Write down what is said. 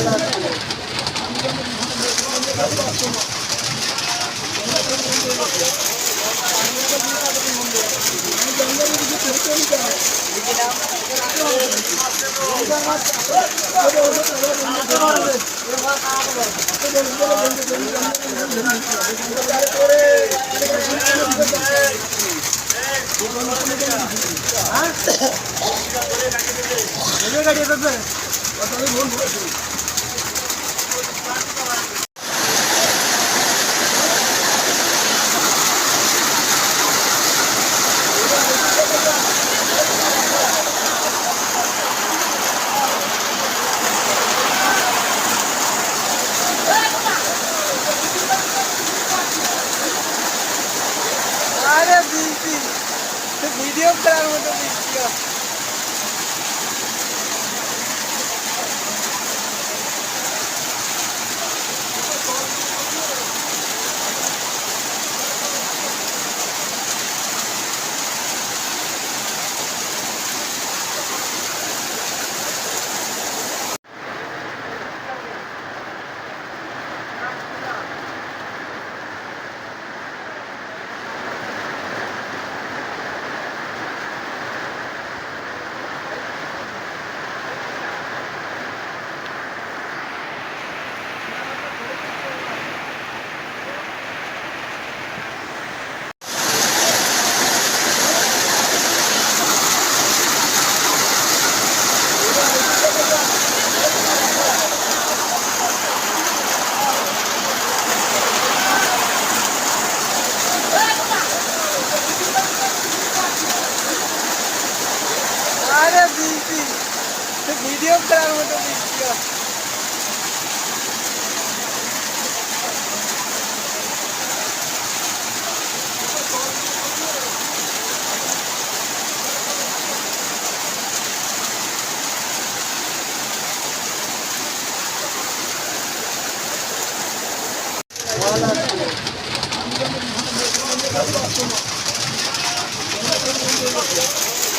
আরে मीडियम बना तो वीडियो ভিডিও করার মতো